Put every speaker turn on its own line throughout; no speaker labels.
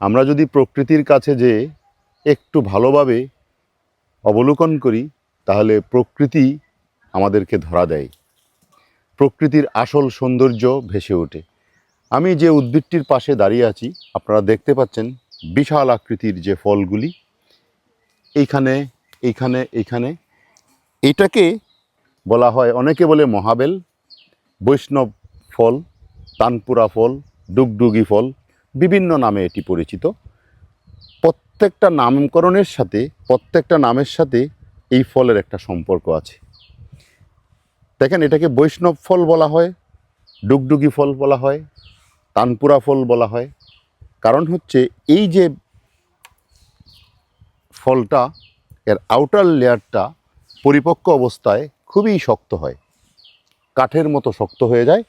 আমরা যদি প্রকৃতির কাছে যে একটু ভালোভাবে অবলোকন করি, তাহলে প্রকৃতি আমাদেরকে ধরা দেয়। প্রকৃতির আসল সৌন্দর্য ভেসে ওঠে। আমি যে উদ্ভিদটির পাশে দাঁড়িয়ে আছি, আপনারা দেখতে পাচ্ছেন বিশাল আকৃতির যে ফলগুলি। এইখানে এইখানে এইখানে। এটাকে বলা হয়, অনেকে বলে মহাবেল, বৈষ্ণব ফল, তানপুরা ফল, ডুগডুগি ফল। বিভিন্ন নামে এটি পরিচিত। প্রত্যেকটা নামকরণের সাথে, প্রত্যেকটা নামের সাথে এই ফলের একটা সম্পর্ক আছে। দেখেন, এটাকে বৈষ্ণব ফল বলা হয়, ডুগডুগি ফল বলা হয়, তানপুরা ফল বলা হয়। কারণ হচ্ছে, এই যে ফলটা, এর আউটার লেয়ারটা পরিপক্ক অবস্থায় খুবই শক্ত হয়। কাঠের মতো শক্ত হয়ে যায়।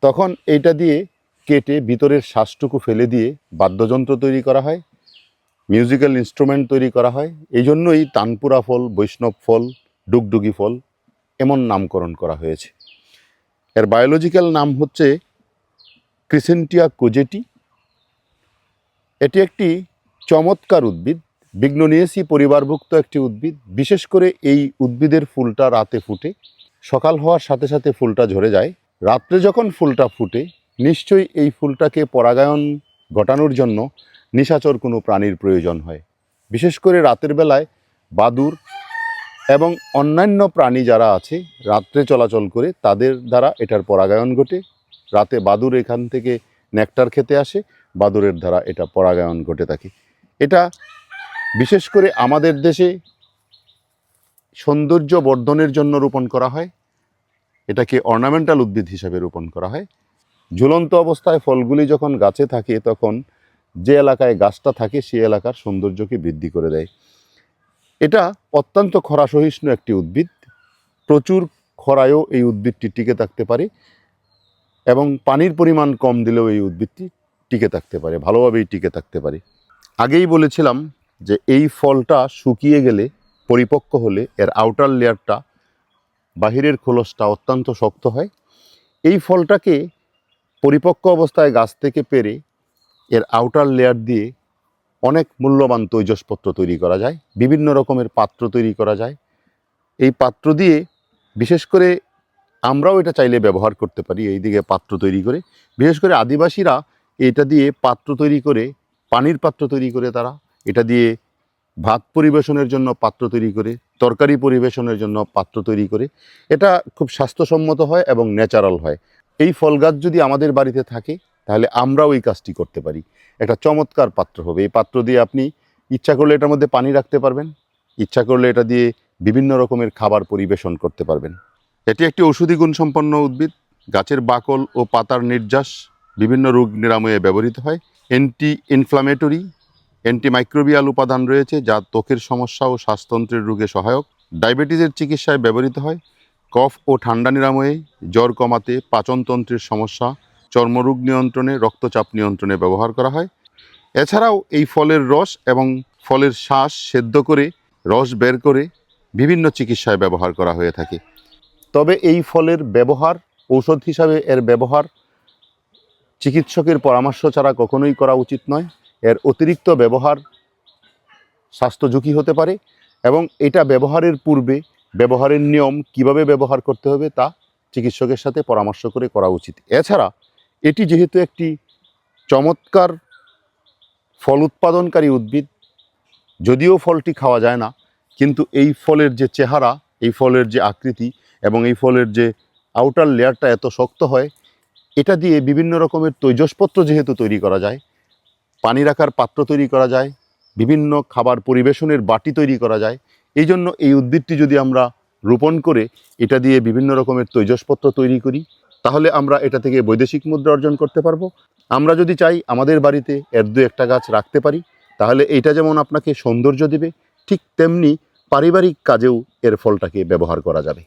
তখন এইটা দিয়ে কেটে ভিতরের শ্বাসটুকু ফেলে দিয়ে বাদ্যযন্ত্র তৈরি করা হয় মিউজিক্যাল ইনস্ট্রুমেন্ট তৈরি করা হয়। এই জন্যই তানপুরা ফল, বৈষ্ণব ফল, ডুগডুগি ফল এমন নামকরণ করা হয়েছে। এর বায়োলজিক্যাল নাম হচ্ছে ক্রিসেন্টিয়া কোজেটি এটি একটি চমৎকার উদ্ভিদ বিগ্নোনিয়েসি পরিবারভুক্ত একটি উদ্ভিদ। বিশেষ করে এই উদ্ভিদের ফুলটা রাতে ফুটে, সকাল হওয়ার সাথে সাথে ফুলটা ঝরে যায়। রাত্রে যখন ফুলটা ফুটে নিশ্চয়ই এই ফুলটাকে পরাগায়ন ঘটানোর জন্য নিশাচর কোনো প্রাণীর প্রয়োজন হয়। বিশেষ করে রাতের বেলায় বাদুর এবং অন্যান্য প্রাণী যারা আছে, রাত্রে চলাচল করে তাদের দ্বারা এটার পরাগায়ন ঘটে। রাতে বাদুর এখান থেকে নেকটার খেতে আসে, বাদুরের দ্বারা এটা পরাগায়ন ঘটে থাকে। এটা বিশেষ করে আমাদের দেশে সৌন্দর্য বর্ধনের জন্য রোপণ করা হয়। এটাকে অর্নামেন্টাল উদ্ভিদ হিসাবে রোপণ করা হয়। ঝুলন্ত অবস্থায় ফলগুলি যখন গাছে থাকে, তখন যে এলাকায় গাছটা থাকে, সে এলাকার সৌন্দর্যকে বৃদ্ধি করে দেয়। এটা অত্যন্ত খরা সহিষ্ণু একটি উদ্ভিদ। প্রচুর খরায়ও এই উদ্ভিদটি টিকে থাকতে পারে এবং পানির পরিমাণ কম দিলেও এই উদ্ভিদটি টিকে থাকতে পারে, ভালোভাবেই টিকে থাকতে পারে। আগেই বলেছিলাম যে এই ফলটা শুকিয়ে গেলে, পরিপক্ক হলে এর আউটার লেয়ারটা, বাহিরের খোলসটা অত্যন্ত শক্ত হয়। এই ফলটাকে পরিপক্ক অবস্থায় গাছ থেকে পেরে এর আউটার লেয়ার দিয়ে অনেক মূল্যবান তৈজসপত্র তৈরি করা যায়, বিভিন্ন রকমের পাত্র তৈরি করা যায়। এই পাত্র দিয়ে বিশেষ করে আমরাও এটা চাইলে ব্যবহার করতে পারি এই দিকে পাত্র তৈরি করে। বিশেষ করে আদিবাসীরা এটা দিয়ে পাত্র তৈরি করে, পানির পাত্র তৈরি করে তারা। এটা দিয়ে ভাত পরিবেশনের জন্য পাত্র তৈরি করে, তরকারি পরিবেশনের জন্য পাত্র তৈরি করে। এটা খুব স্বাস্থ্যসম্মত হয় এবং ন্যাচারাল হয়। এই ফল গাছ যদি আমাদের বাড়িতে থাকে, তাহলে আমরাও এই কাজটি করতে পারি। একটা চমৎকার পাত্র হবে। এই পাত্র দিয়ে আপনি ইচ্ছা করলে এটার মধ্যে পানি রাখতে পারবেন, ইচ্ছা করলে এটা দিয়ে বিভিন্ন রকমের খাবার পরিবেশন করতে পারবেন। এটি একটি ঔষধি গুণসম্পন্ন উদ্ভিদ। গাছের বাকল ও পাতার নির্যাস বিভিন্ন রোগ নিরাময়ে ব্যবহৃত হয়। অ্যান্টি ইনফ্লামেটরি অ্যান্টিমাইক্রোবিয়াল উপাদান রয়েছে যা ত্বকের সমস্যা ও শ্বাসতন্ত্রের রোগে সহায়ক। ডায়াবেটিসের চিকিৎসায় ব্যবহৃত হয়। কফ ও ঠান্ডা নিরাময়ে জ্বর কমাতে পাচনতন্ত্রের সমস্যা, চর্মরোগ নিয়ন্ত্রণে, রক্তচাপ নিয়ন্ত্রণে ব্যবহার করা হয়। এছাড়াও এই ফলের রস এবং ফলের শ্বাস সেদ্ধ করে, রস বের করে বিভিন্ন চিকিৎসায় ব্যবহার করা হয়ে থাকে। তবে এই ফলের ব্যবহার, ঔষধ হিসাবে এর ব্যবহার চিকিৎসকের পরামর্শ ছাড়া কখনোই করা উচিত নয়। এর অতিরিক্ত ব্যবহার স্বাস্থ্য ঝুঁকি হতে পারে এবং এটা ব্যবহারের পূর্বে ব্যবহারের নিয়ম কীভাবে ব্যবহার করতে হবে তা চিকিৎসকের সাথে পরামর্শ করে করা উচিত। এছাড়া এটি যেহেতু একটি চমৎকার ফল উৎপাদনকারী উদ্ভিদ, যদিও ফলটি খাওয়া যায় না, কিন্তু এই ফলের যে চেহারা, এই ফলের যে আকৃতি এবং এই ফলের যে আউটার লেয়ারটা এত শক্ত হয়, এটা দিয়ে বিভিন্ন রকমের তৈজসপত্র যেহেতু তৈরি করা যায় পানি রাখার পাত্র তৈরি করা যায়, বিভিন্ন খাবার পরিবেশনের বাটি তৈরি করা যায় এই জন্য এই উদ্ভিদটি যদি আমরা রোপণ করে এটা দিয়ে বিভিন্ন রকমের তৈজসপত্র তৈরি করি, তাহলে আমরা এটা থেকে বৈদেশিক মুদ্রা অর্জন করতে পারব। আমরা যদি চাই আমাদের বাড়িতে এর দু একটা গাছ রাখতে পারি, তাহলে এটা যেমন আপনাকে সৌন্দর্য দেবে, ঠিক তেমনি পারিবারিক কাজেও এর ফলটাকে ব্যবহার করা যাবে।